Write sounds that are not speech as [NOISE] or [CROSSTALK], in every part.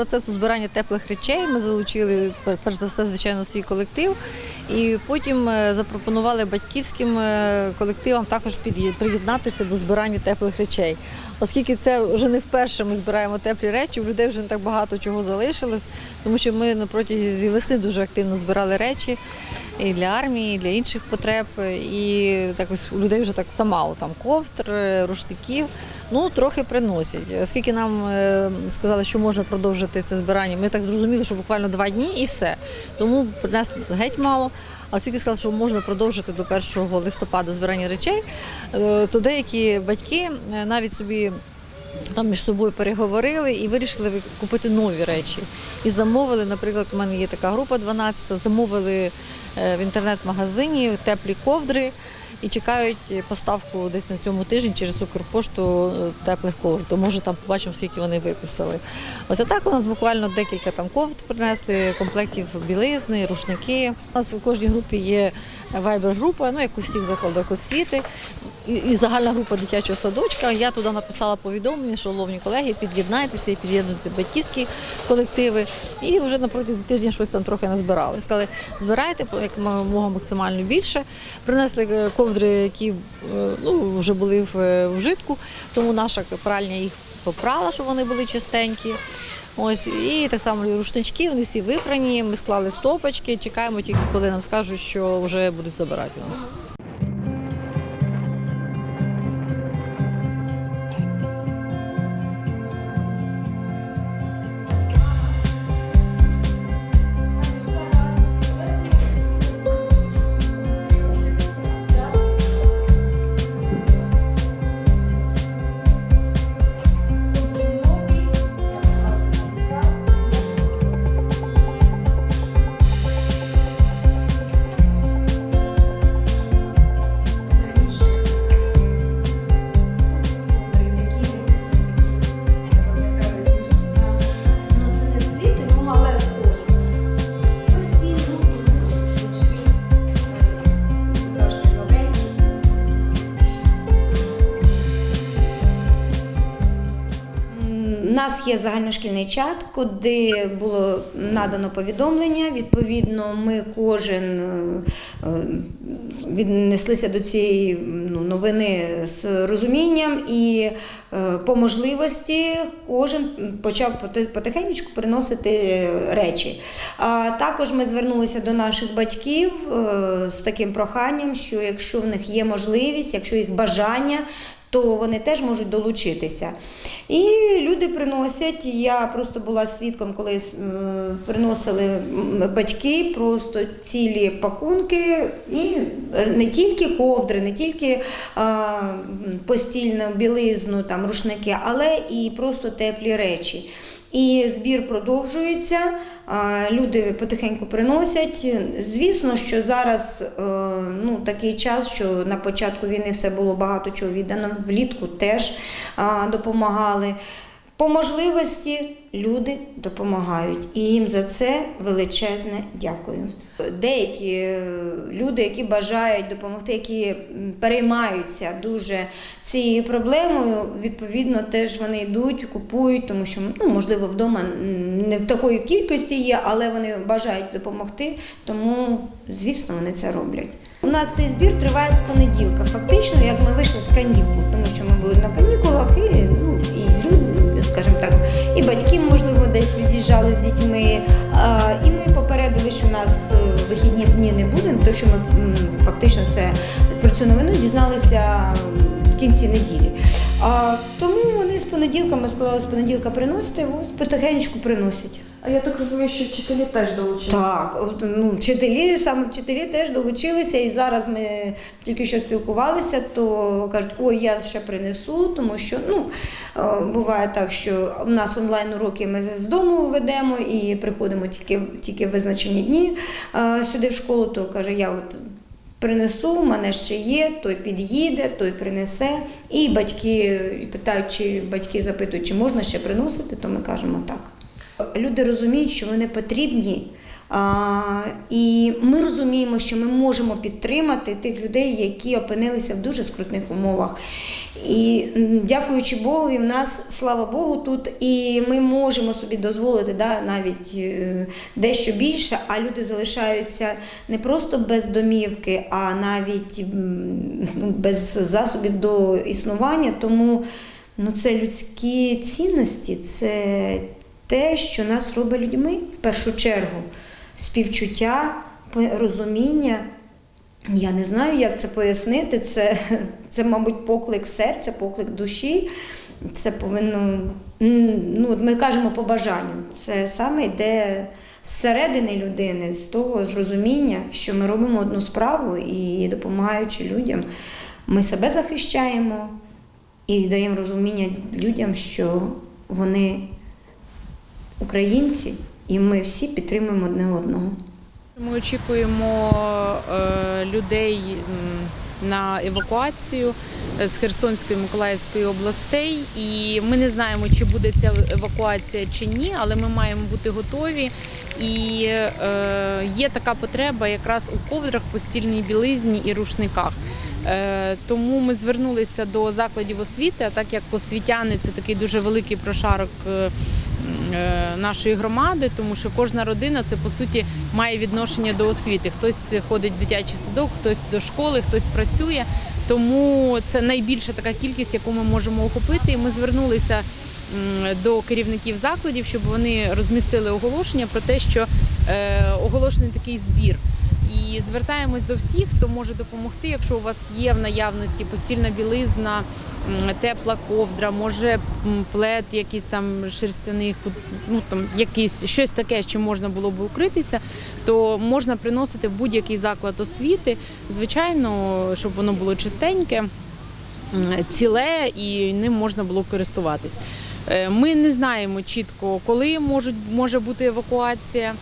процесу збирання теплих речей ми залучили перш за все, звичайно, свій колектив. І потім е, запропонували батьківським е, колективам також під'єднатися до збирання теплих речей. Оскільки це вже не вперше ми збираємо теплі речі, у людей вже не так багато чого залишилось, тому що ми протязі весни дуже активно збирали речі і для армії, і для інших потреб. І так ось у людей вже так замало там ковдр, е, рушників. Ну, трохи приносять. Оскільки нам е, сказали, що можна продовжити це збирання, ми так зрозуміли, що буквально два дні і все. Тому принесли геть мало. А оскільки сказали, що можна продовжити до 1 листопада збирання речей, е, то деякі батьки навіть собі там між собою переговорили і вирішили купити нові речі. І замовили, наприклад, у мене є така група 12, замовили е, в інтернет-магазині теплі ковдри і чекають поставку десь на цьому тижні через Укрпошту е, теплих ковдр. То може там побачимо, скільки вони виписали. Ось а так у нас буквально декілька там ковд принесли, комплектів білизни, рушники. У нас у кожній групі є вайбер-група, ну як у всіх закладах освіти. І, і загальна група дитячого садочка. Я туди написала повідомлення, що ловні колеги, під'єднайтеся і під'єднуйте батьківські колективи. І вже на протязі тижня щось там трохи назбирали. Сказали, збирайте як мога максимально більше. Принесли е, ковдри, які е, ну, вже були в е, вжитку, тому наша пральня їх попрала, щоб вони були чистенькі. Ось і так само рушнички, вони всі випрані. Ми склали стопочки, чекаємо тільки, коли нам скажуть, що вже будуть забирати нас. Є загальношкільний чат, куди було надано повідомлення. Відповідно, ми кожен е, е, віднеслися до цієї ну, новини з розумінням і е, по можливості кожен почав поти- потихеньку приносити речі. А також ми звернулися до наших батьків з таким проханням, що якщо в них є можливість, якщо їх бажання, то вони теж можуть долучитися. І люди приносять. Я просто була свідком, коли е, приносили батьки просто цілі пакунки, і е, не тільки ковдри, не тільки постільну білизну, там, рушники, але і просто теплі речі. І збір продовжується, люди потихеньку приносять. Звісно, що зараз е, ну, такий час, що на початку війни все було багато чого віддано, влітку теж допомагали. По можливості люди допомагають, і їм за це величезне дякую. Деякі е, люди, які бажають допомогти, які переймаються дуже цією проблемою, відповідно, теж вони йдуть, купують, тому що ну, можливо вдома не в такої кількості є, але вони бажають допомогти, тому звісно вони це роблять. У нас цей збір триває з понеділка, фактично, як ми вийшли з канікул, тому що ми були на канікулах і, ну, і люди, скажімо так, і батьки, можливо, десь від'їжджали з дітьми. І ми попередили, що у нас е, вихідні дні не буде, тому що ми фактично це про цю новину дізналися в кінці неділі. А, тому вони з понеділка, ми сказали, з понеділка приносите, от потихеньку приносять. А я так розумію, що вчителі теж долучилися. Так, от, ну, вчителі, саме вчителі теж долучилися, і зараз ми тільки що спілкувалися, то кажуть, ой, я ще принесу, тому що ну, е, буває так, що в нас онлайн уроки ми з дому ведемо і приходимо тільки, тільки в визначені дні е, сюди в школу, то каже, я от. Принесу, в мене ще є, той під'їде, той принесе. І батьки питають, чи батьки запитують, чи можна ще приносити, то ми кажемо так. Люди розуміють, що вони потрібні і ми розуміємо, що ми можемо підтримати тих людей, які опинилися в дуже скрутних умовах. І дякуючи Богові, в нас, слава Богу, тут і ми можемо собі дозволити да, навіть е, дещо більше, а люди залишаються не просто без домівки, а навіть ну, без засобів до існування. Тому ну, це людські цінності, це те, що нас робить людьми в першу чергу. Співчуття, розуміння. Я не знаю, як це пояснити. Це, [LAUGHS] це, мабуть, поклик серця, поклик душі. Це повинно, ну, ми кажемо по бажанню. Це саме йде зсередини людини, з того зрозуміння, що ми робимо одну справу і допомагаючи людям, ми себе захищаємо і даємо розуміння людям, що вони українці, і ми всі підтримуємо одне одного. Ми очікуємо е, людей на евакуацію з Херсонської Миколаївської областей, і ми не знаємо, чи буде ця евакуація чи ні, але ми маємо бути готові. І е, є така потреба якраз у ковдрах, постільній білизні і рушниках. Е, Тому ми звернулися до закладів освіти, а так як освітяни це такий дуже великий прошарок е, нашої громади, тому що кожна родина це по суті має відношення до освіти. Хтось ходить в дитячий садок, хтось до школи, хтось працює. Тому це найбільша така кількість, яку ми можемо охопити. І ми звернулися до керівників закладів, щоб вони розмістили оголошення про те, що е, оголошений такий збір. І звертаємось до всіх, хто може допомогти, якщо у вас є в наявності постільна білизна, тепла ковдра, може плед, якийсь там шерстяний, ну там якийсь щось таке, що можна було б укритися, то можна приносити в будь-який заклад освіти. Звичайно, щоб воно було чистеньке, ціле і ним можна було користуватись. Е, Ми не знаємо чітко, коли можуть, може бути евакуація.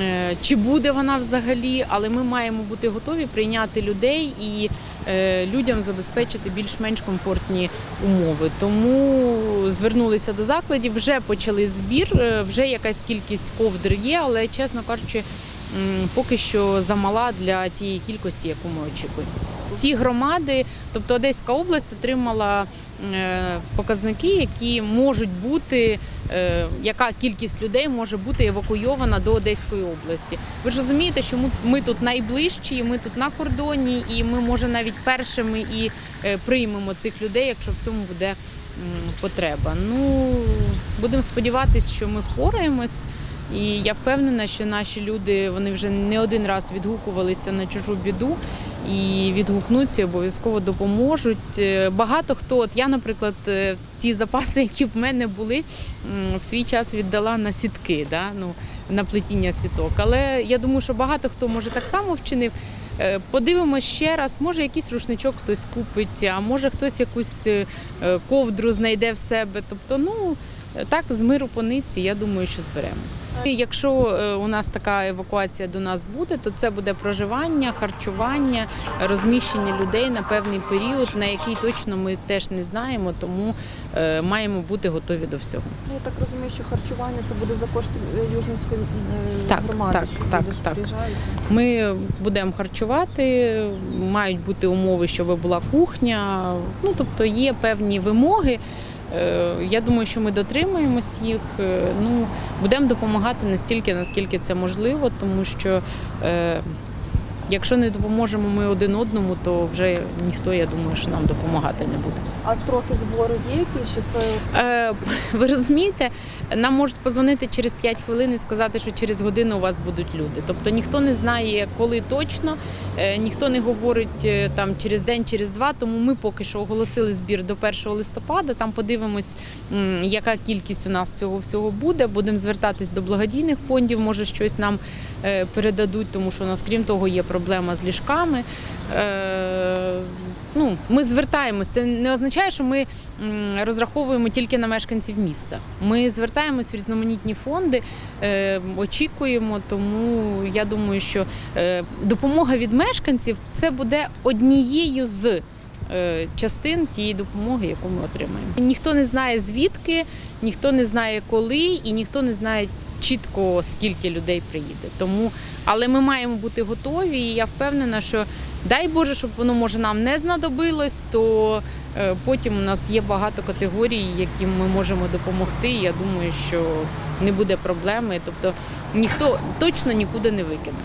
Е, Чи буде вона взагалі, але ми маємо бути готові прийняти людей і е, людям забезпечити більш-менш комфортні умови. Тому звернулися до закладів, вже почали збір, е, вже якась кількість ковдр є, але чесно кажучи, поки що замала для тієї кількості, яку ми очікуємо. Всі громади, тобто Одеська область, отримала показники, які можуть бути, яка кількість людей може бути евакуйована до Одеської області. Ви ж розумієте, що ми, ми тут найближчі, ми тут на кордоні, і ми може навіть першими і е, приймемо цих людей, якщо в цьому буде потреба. Ну будемо сподіватися, що ми впораємось. І я впевнена, що наші люди вони вже не один раз відгукувалися на чужу біду і відгукнуться, обов'язково допоможуть. Е, Багато хто, от я, наприклад, е, ті запаси, які в мене були, в свій час віддала на сітки, да? ну, на плетіння сіток. Але я думаю, що багато хто може так само вчинив. Е, Подивимось ще раз, може якийсь рушничок хтось купить, а може хтось якусь ковдру знайде в себе. Тобто, ну так з миру по нитці, я думаю, що зберемо. Якщо е, у нас така евакуація до нас буде, то це буде проживання, харчування, розміщення людей на певний період, на який точно ми теж не знаємо, тому е, маємо бути готові до всього. Ну, я так розумію, що харчування це буде за кошти е, Южницької Так, громади. так, що так, так. приїжджають. Ми будемо харчувати, мають бути умови, щоб була кухня. Ну тобто є певні вимоги. Е, Я думаю, що ми дотримаємось їх. Е, Ну будемо допомагати настільки, наскільки це можливо, тому що е, якщо не допоможемо ми один одному, то вже ніхто, я думаю, що нам допомагати не буде. А строки збору є якісь, що це Е, [LAUGHS] Ви розумієте, нам можуть позвонити через 5 хвилин і сказати, що через годину у вас будуть люди. Тобто ніхто не знає, коли точно, е, ніхто не говорить е, там через день, через два. Тому ми поки що оголосили збір до 1 листопада. Там подивимось, м, яка кількість у нас цього всього буде. Будемо звертатись до благодійних фондів, може щось нам е, передадуть, тому що у нас, крім того, є проблема з ліжками. Е, ну, ми звертаємось. Це не означає, що ми розраховуємо тільки на мешканців міста. Ми звертаємось в різноманітні фонди, е, очікуємо. Тому я думаю, що е, допомога від мешканців це буде однією з. е, Частин тієї допомоги, яку ми отримаємо. Ніхто не знає звідки, ніхто не знає коли, і ніхто не знає чітко скільки людей приїде. Тому, але ми маємо бути готові, і я впевнена, що дай Боже, щоб воно може нам не знадобилось, то е, потім у нас є багато категорій, яким ми можемо допомогти. Я думаю, що не буде проблеми. Тобто ніхто точно нікуди не викине.